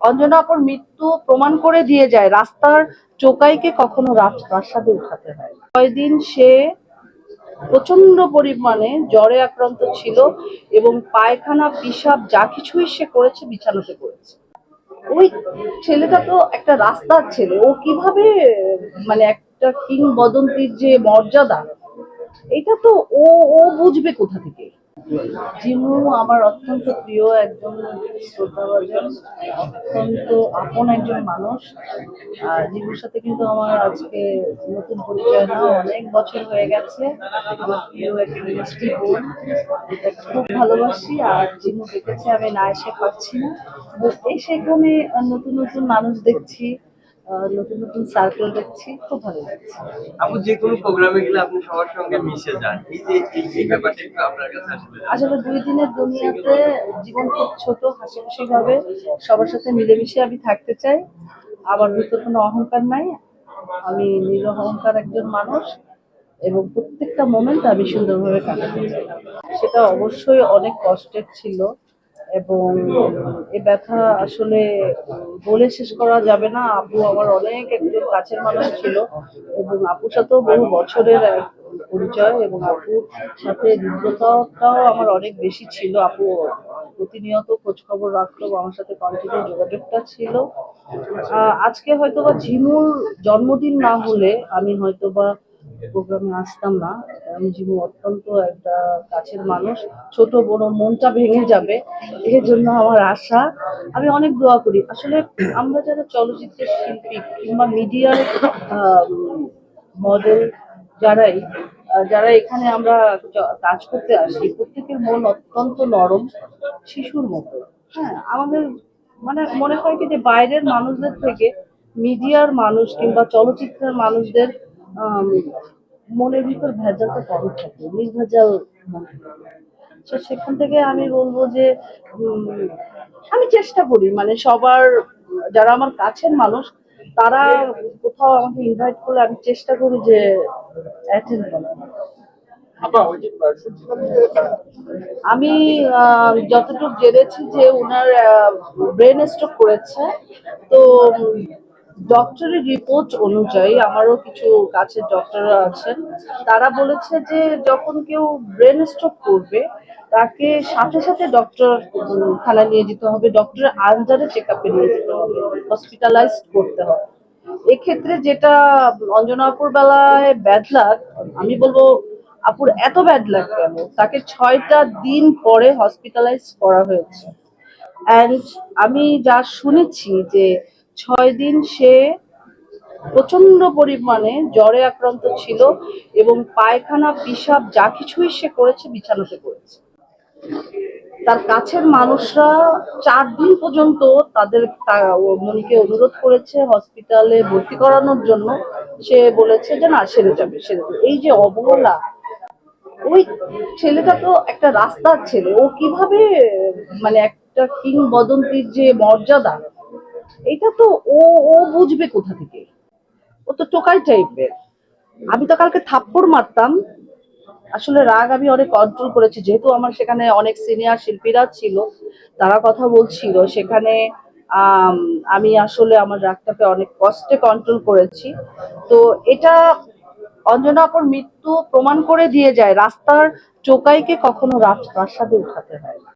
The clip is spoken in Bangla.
অঞ্জনা আপুর মৃত্যু প্রমাণ করে দিয়ে যায়, রাস্তার চোকাইকে কখনো প্রাসাদে উঠাতে হয়। কয়দিন সে প্রচণ্ড পরিমাণে জ্বরে আক্রান্ত ছিল এবং পায়খানা পিসাব যা কিছুই সে করেছে, বিছানাতে করেছে। ওই ছেলেটা তো একটা রাস্তার ছেলে। ও কীভাবে মানে একটা কিংবদন্তির যে মর্যাদা, এটা তো ও ও বুঝবে কোথা থেকে? জিমু আমার অত্যন্ত প্রিয় একজন শ্রদ্ধাভাজন, অত্যন্ত আপন একজন মানুষ। আর জিমুর সাথে কিন্তু আমার আজকে নতুন পরিচয় না, অনেক বছর হয়ে গেছে। আমার প্রিয় একটা মিষ্টি বোন এটা খুব ভালোবাসি, আর জিমু দেখেছে, আমি না এসে পাচ্ছি না। এসে এখানে নতুন নতুন মানুষ দেখছি নতুন নতুন সার্কেল দেখছি খুব ভালো লাগছে। আপু যে কোনো প্রোগ্রামে গেলে আপনি সবার সঙ্গে মিশে যান। এই যে এই ব্যাপারটা একটু আপনার কাছে আসলে আসলে দুই দিনের দুনিয়াতে জীবন খুব ছোট হাসি খুশি ভাবে সবার সাথে মিলেমিশে আমি থাকতে চাই। আমার ভিতর কোনো অহংকার নাই। আমি নিরহংকার একজন মানুষ এবং প্রত্যেকটা মোমেন্ট আমি সুন্দরভাবে কাটাতে চাই। সেটা অবশ্যই অনেক কষ্টের ছিল। এবং এ ব্যথা আসলে বলে শেষ করা যাবে না। আপু আমার অনেক একজন কাছের মানুষ ছিল এবং আপুর সাথেও বহু বছরের পরিচয় এবং আপুর সাথে হৃদ্রতাটাও আমার অনেক বেশি ছিল। আপু প্রতিনিয়ত খোঁজ খবর রাখল, আমার সাথে কন্টিনিউ যোগাযোগটা ছিল। আজকে হয়তোবা ঝিমুর জন্মদিন না হলে আমি হয়তোবা প্রোগ্রামে আসতাম না। আমি জিমু অত্যন্ত একটা কাছের মানুষ। ছোট, বড়, মনটা ভেঙে যাবে। এর জন্য আমার আশা। আমি অনেক দোয়া করি। আসলে আমরা যারা চলচ্চিত্রের শিল্পী কিংবা মিডিয়ার মডেল যারাই যারা এখানে আমরা কাজ করতে আসি, প্রত্যেকের মন অত্যন্ত নরম শিশুর মতো। হ্যাঁ আমাদের মানে মনে হয় কি যে বাইরের মানুষদের থেকে মিডিয়ার মানুষ কিংবা চলচ্চিত্রের মানুষদের মনের ভিতর ভেজালটা কম থাকে? নির্ভেজাল তো সেখান থেকে আমি বলব যে আমি চেষ্টা করি। মানে সবার যারা আমার কাছের মানুষ তারা কোথাও আমাকে ইনভাইট করলে আমি চেষ্টা করি যে অ্যাটেন্ড করার। আমি যতটুকু জেনেছি যে ওনার ব্রেন স্ট্রোক করেছে তো ডক্টরের রিপোর্ট অনুযায়ী আমারও কিছু কাছের ডক্টররা আছেন। তারা বলেছে যে যখন কেউ ব্রেন স্ট্রোক করবে, তাকে সাথে সাথে ডক্টর খানা নিয়ে যেতে হবে ডক্টরের আন্ডারে চেক আপে নিয়ে যেতে হবে হসপিটালাইজ করতে হবে। এক্ষেত্রে যেটা অঞ্জনাপুর বেলায় ব্যাড লাগ আমি বলব আপুর এত ব্যাড লাগ কেন? তাকে ছয়টা দিন পরে হসপিটালাইজ করা হয়েছে। অ্যান্ড আমি যা শুনেছি যে ছয় দিন সে প্রচণ্ড পরিমাণে জ্বরে আক্রান্ত ছিল এবং পায়খানা পিসাব যা কিছুই সে করেছে বিছানাতে করেছে। তার কাছের মানুষরা চার দিন পর্যন্ত তাদের মনিকে অনুরোধ করেছে হসপিটালে ভর্তি করানোর জন্য। সে বলেছে যে, না, সেরে যাবে সেরে যাবে। এই যে অবহেলা, ওই ছেলেটা তো একটা রাস্তার ছেলে। ও কীভাবে মানে একটা কিংবদন্তির যে মর্যাদা এটা তো ও ও বুঝবে কোথা থেকে। ও তো টোকাই টাইপের আমি তো কালকে থাপ্পড় মারতাম। আসলে রাগ আমি অনেক কন্ট্রোল করেছি। যেহেতু আমার সেখানে অনেক সিনিয়র শিল্পীরা ছিল তারা কথা বলছিল। সেখানে আম, আসলে আমার রাগটাকে অনেক কষ্টে কন্ট্রোল করেছি। তো এটা অঞ্জনা আপুর মৃত্যু প্রমাণ করে দিয়ে যায় রাস্তার চোকাইকে কখনো প্রাসাদে উঠাতে হয় না।